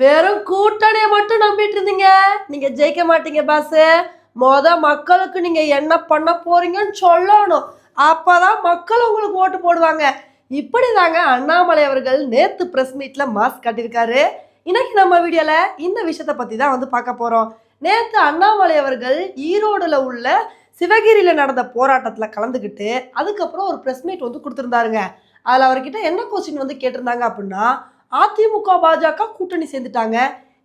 வெறும் கூட்டணியை மட்டும் நம்பிட்டு இருந்தீங்க. நீங்க ஜெயிக்க மாட்டீங்க பாஸ் மொத மக்களுக்கு நீங்க என்ன பண்ண போறீங்கன்னு சொல்லணும். அப்பதான் மக்கள் உங்களுக்கு ஓட்டு போடுவாங்க. இப்படிதாங்க அண்ணாமலை அவர்கள் நேத்து பிரஸ் மீட்ல மாஸ்க் காட்டியிருக்காரு. இன்னைக்கு நம்ம வீடியோல இந்த விஷயத்த பத்தி தான் வந்து பார்க்க போறோம். நேத்து அண்ணாமலை அவர்கள் ஈரோடுல உள்ள சிவகிரியில நடந்த போராட்டத்துல கலந்துக்கிட்டு அதுக்கப்புறம் ஒரு பிரஸ் மீட் வந்து கொடுத்துருந்தாருங்க. அதுல அவர்கிட்ட என்ன கொஸ்டின் வந்து கேட்டிருந்தாங்க அப்படின்னா அதிமுக பாஜக கூட்டணி சேர்ந்துட்டாங்க.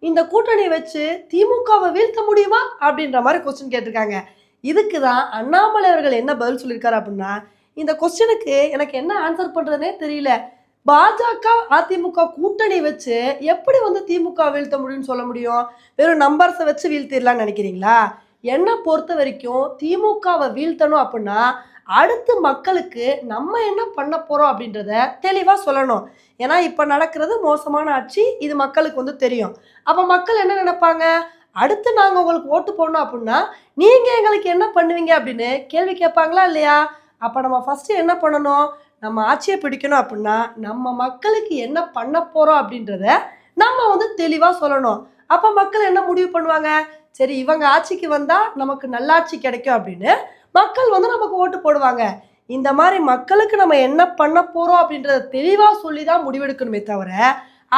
இந்த கூட்டணியை வச்சு திமுகவை வீழ்த்த முடியுமா? அப்படின்ற மாதிரி கொஸ்டின் கேட்டிருக்காங்க. இதுக்கு தான் அண்ணாமலை அவர்கள் என்ன பதில் சொல்லியிருக்காரு அப்படின்னா இந்த கொஸ்டினுக்கு எனக்கு என்ன ஆன்சர் பண்ணுறதுனே தெரியல. பாஜக அதிமுக கூட்டணி வச்சு எப்படி வந்து திமுக வீழ்த்த முடியும்னு சொல்ல முடியும்? வெறும் நம்பர்ஸை வச்சு வீழ்த்திடலாம்னு நினைக்கிறீங்களா? என்னை பொறுத்த வரைக்கும் திமுகவை வீழ்த்தணும் அப்படின்னா அடுத்து மக்களுக்கு நம்ம என்ன பண்ண போகிறோம் அப்படின்றத தெளிவாக சொல்லணும். ஏன்னா இப்போ நடக்கிறது மோசமான ஆட்சி இது மக்களுக்கு வந்து தெரியும். அப்போ மக்கள் என்ன நினைப்பாங்க? அடுத்து நாங்கள் உங்களுக்கு ஓட்டு போடணும் அப்படின்னா நீங்கள் எங்களுக்கு என்ன பண்ணுவீங்க அப்படின்னு கேள்வி கேட்பாங்களா இல்லையா? அப்போ நம்ம ஃபஸ்ட்டு என்ன பண்ணணும்? நம்ம ஆட்சியை பிடிக்கணும் அப்படின்னா நம்ம மக்களுக்கு என்ன பண்ண போகிறோம் அப்படின்றத நம்ம வந்து தெளிவாக சொல்லணும். அப்போ மக்கள் என்ன முடிவு பண்ணுவாங்க? சரி இவங்க ஆட்சிக்கு வந்தால் நமக்கு நல்லாட்சி கிடைக்கும் அப்படின்னு மக்கள் வந்து நமக்கு ஓட்டு போடுவாங்க. இந்த மாதிரி மக்களுக்கு நம்ம என்ன பண்ண போகிறோம் அப்படின்றத தெளிவாக சொல்லி தான் முடிவெடுக்கணுமே தவிர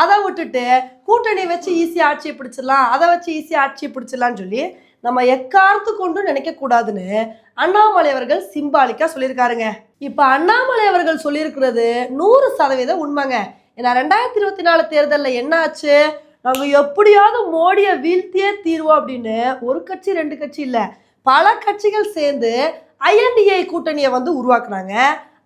அதை விட்டுட்டு கூட்டணி வச்சு ஈஸியாக ஆட்சியை பிடிச்சிடலாம் அதை வச்சு ஈஸியாக ஆட்சியை பிடிச்சிடலான்னு சொல்லி நம்ம எக்காரத்து கொண்டு நினைக்கக்கூடாதுன்னு அண்ணாமலை அவர்கள் சிம்பாலிக்காக சொல்லியிருக்காருங்க. இப்போ அண்ணாமலை அவர்கள் சொல்லியிருக்கிறது நூறு சதவீதம் உண்மைங்க. ஏன்னா ரெண்டாயிரத்தி இருபத்தி நாலு தேர்தலில் என்ன ஆச்சு? நாங்கள் எப்படியாவது மோடியை வீழ்த்தியே தீர்வோம் அப்படின்னு ஒரு கட்சி ரெண்டு கட்சி இல்லை. பல கட்சிகள் சேர்ந்து ஐஎன்டிஏ கூட்டணியை வந்து உருவாக்குனாங்க.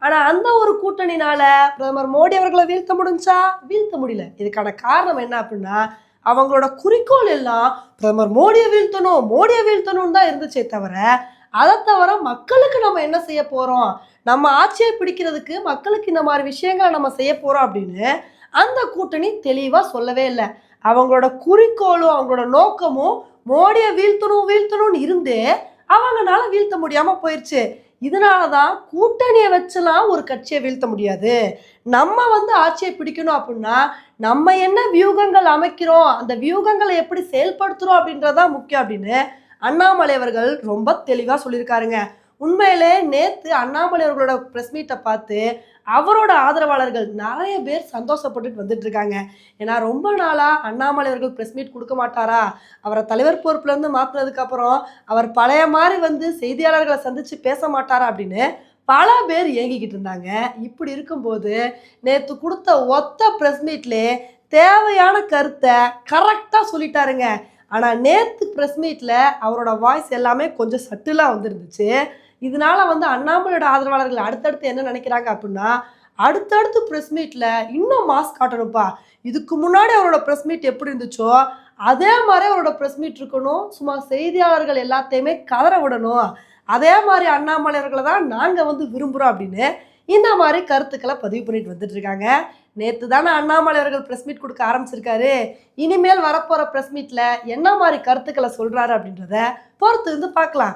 ஆனால் அந்த ஒரு கூட்டணினால பிரதமர் மோடி அவர்களை வீழ்த்த முடிஞ்சா? வீழ்த்த முடியல. இதுக்கான காரணம் என்ன அப்படின்னா அவங்களோட குறிக்கோள் எல்லாம் பிரதமர் மோடியை வீழ்த்தணும் மோடியை வீழ்த்தணும்னு தான் இருந்துச்சே தவிர அதை தவிர மக்களுக்கு நம்ம என்ன செய்ய போகிறோம் நம்ம ஆட்சியை பிடிக்கிறதுக்கு மக்களுக்கு இந்த மாதிரி விஷயங்களை நம்ம செய்ய போகிறோம் அப்படின்னு அந்த கூட்டணி தெளிவாக சொல்லவே இல்லை. அவங்களோட குறிக்கோளும் அவங்களோட நோக்கமும் மோடியை வீழ்த்தணும் வீழ்த்தணும்னு இருந்தே அவங்கனால வீழ்த்த முடியாமல் போயிடுச்சு இதனால தான் கூட்டணியை வச்சுலாம் ஒரு கட்சியை வீழ்த்த முடியாது. நம்ம வந்து ஆட்சியை பிடிக்கணும் அப்படின்னா நம்ம என்ன வியூகங்கள் அமைக்கிறோம் அந்த வியூகங்களை எப்படி செயல்படுத்துகிறோம் அப்படின்றதான் முக்கியம் அப்படின்னு அண்ணாமலை அவர்கள் ரொம்ப தெளிவாக சொல்லியிருக்காருங்க. உண்மையிலே நேற்று அண்ணாமலை அவர்களோட ப்ரெஸ் மீட்டை பார்த்து அவரோட ஆதரவாளர்கள் நிறைய பேர் சந்தோஷப்பட்டுட்டு வந்துட்டு இருக்காங்க. ஏன்னா ரொம்ப நாளாக அண்ணாமலை அவர்கள் ப்ரெஸ் மீட் கொடுக்க மாட்டாரா? அவரை தலைவர் பொறுப்புலேருந்து மாற்றினதுக்கப்புறம் அவர் பழைய மாதிரி வந்து செய்தியாளர்களை சந்தித்து பேச மாட்டாரா அப்படின்னு பல பேர் ஏங்கிக்கிட்டு இருந்தாங்க. இப்படி இருக்கும்போது நேற்று கொடுத்த ஒத்த ப்ரெஸ் மீட்லே தேவையான கருத்தை கரெக்டாக சொல்லிட்டாருங்க. ஆனால் நேற்று ப்ரெஸ் மீட்டில் அவரோட வாய்ஸ் எல்லாமே கொஞ்சம் சட்டிலாக வந்துருந்துச்சு. இதனால வந்து அண்ணாமலையோட ஆதரவாளர்கள் அடுத்தடுத்து என்ன நினைக்கிறாங்க அப்படின்னா அடுத்தடுத்து ப்ரெஸ் மீட்டில் இன்னும் மாஸ்க் காட்டணும்ப்பா. இதுக்கு முன்னாடி அவரோட ப்ரெஸ் மீட் எப்படி இருந்துச்சோ அதே மாதிரி அவரோட ப்ரெஸ் மீட் இருக்கணும். சும்மா செய்தியாளர்கள் எல்லாத்தையுமே கதற விடணும். அதே மாதிரி அண்ணாமலையர்களை தான் நாங்கள் வந்து விரும்புகிறோம் அப்படின்னு இந்த மாதிரி கருத்துக்களை பதிவு பண்ணிட்டு வந்துட்டு இருக்காங்க. நேற்று தானே அண்ணாமலை அவர்கள் ப்ரெஸ் மீட் கொடுக்க ஆரம்பிச்சிருக்காரு. இனிமேல் வரப்போகிற ப்ரெஸ் மீட்டில் என்ன மாதிரி கருத்துக்களை சொல்கிறாரு அப்படின்றத பொறுத்து இருந்து பார்க்கலாம்.